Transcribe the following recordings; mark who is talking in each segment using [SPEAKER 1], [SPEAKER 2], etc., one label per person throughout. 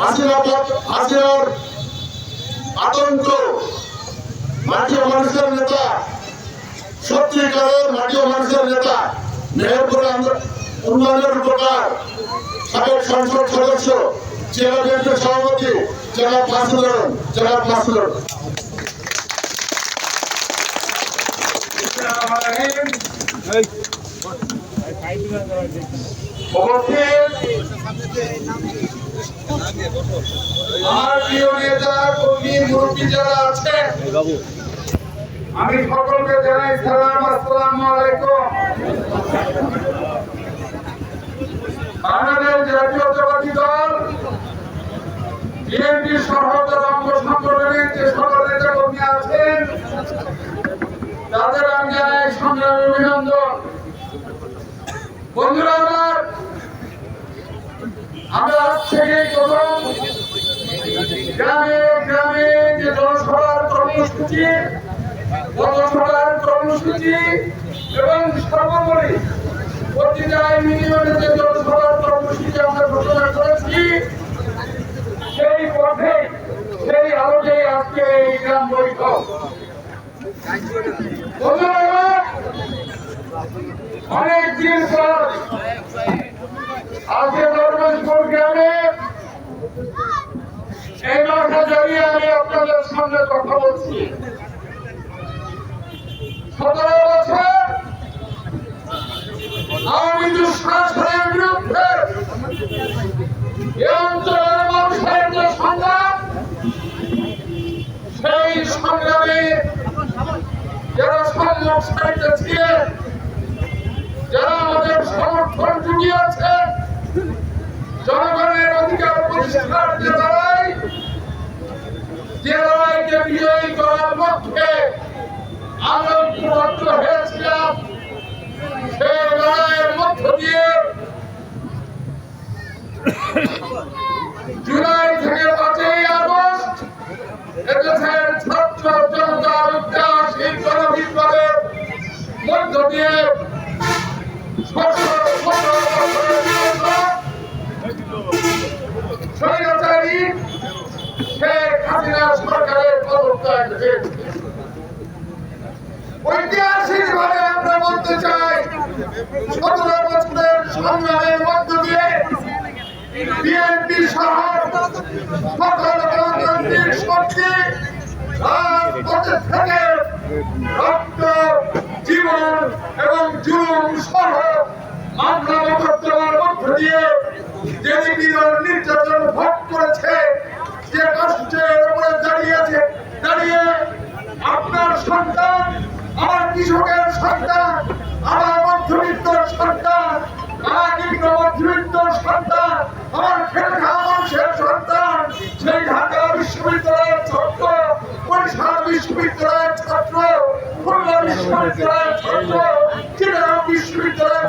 [SPEAKER 1] হাসিনা হাসিনার আতঙ্ক মাটিও মানুষের নেতা, সত্যিকারের মাটিও মানুষের নেতা, মেহেরপুর উন্নয়নের উপকার, সাবেক সংসদ সদস্য, জেলা বিএনপির সভাপতি, জেলা মাসুদর জেলা মাসুদর
[SPEAKER 2] আমি সকলকে জানাই সালাম আসসালামু বাংলাদেশ জাতীয়তাবাদী দল বিএনপি সহ তার অঙ্গ সংগঠনের যে সকল নেতা কর্মী আছেন তাদের আমি জানাই সংগ্রামী অভিনন্দন বন্ধুরা আমার আমরা আজ থেকে প্রথম গ্রামে গ্রামে যে জনসভার কর্মসূচি জনসভার কর্মসূচি এবং সর্বোপরি সেই পথে, সেই আজকে এই গ্রাম অনেক দিন পর আজকে নরমেশপুর গ্রামে এই মাঠে দাঁড়িয়ে আমি আপনাদের সামনে কথা বলছি। সতেরো বছর আওয়ামী দুঃশাসনের বিরুদ্ধে এ অঞ্চলের মানুষের যে সংগ্রাম, সেই যারা সমর্থন জুগিয়েছে জনগণের অধিকার প্রতিষ্ঠার যে লড়াই যে লড়াইকে বিজয়ী করার লক্ষ্যে ঐক্যবদ্ধ হয়েছিলাম সেই লড়াইয়ের মধ্য দিয়ে জুলাই থেকে পাঁচই আগস্ট এদেশের ছাত্র জনতা ঐতিহাসিক গণবিপ্লবের মধ্য দিয়ে সরকারের পদত্যাগ হয়েছে ঐতিহাসিক ভাবে আমরা বলতে চাই, সতেরো বছরের সংগ্রামের মধ্য দিয়ে বিএনপি সহ সকল গণতান্ত্রিক শক্তি থেকে রক্ত, জীবন এবং সহ মোকদ্দমার মধ্য দিয়ে যে নির্যাতন ভোগ করেছে। যে কষ্টের উপরে দাঁড়িয়ে আপনার সন্তান আমার কৃষকের সন্তান, আমার মধ্যবিত্ত সন্তান, আমার নিম্ন মধ্যবিত্ত সন্তান, আমার খেটে খাওয়া মানুষের সন্তান, সেই ঢাকা বিশ্ববিদ্যালয়ের ছাত্র, বরিশাল বিশ্ববিদ্যালয়ের ছাত্র, খুলনা বিশ্ববিদ্যালয়ের ছাত্র চিটাগাং বিশ্ববিদ্যালয়ের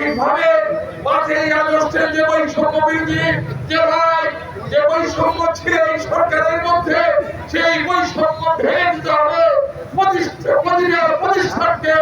[SPEAKER 2] সঠিকভাবে বাসের আদর্শের যে বৈষম্য বিরোধী যে লড়াই যে বৈষম্য ছিল এই সরকারের মধ্যে, সেই বৈষম্য ভেঙে দিতে হবে। প্রতিষ্ঠা প্রতিষ্ঠানকে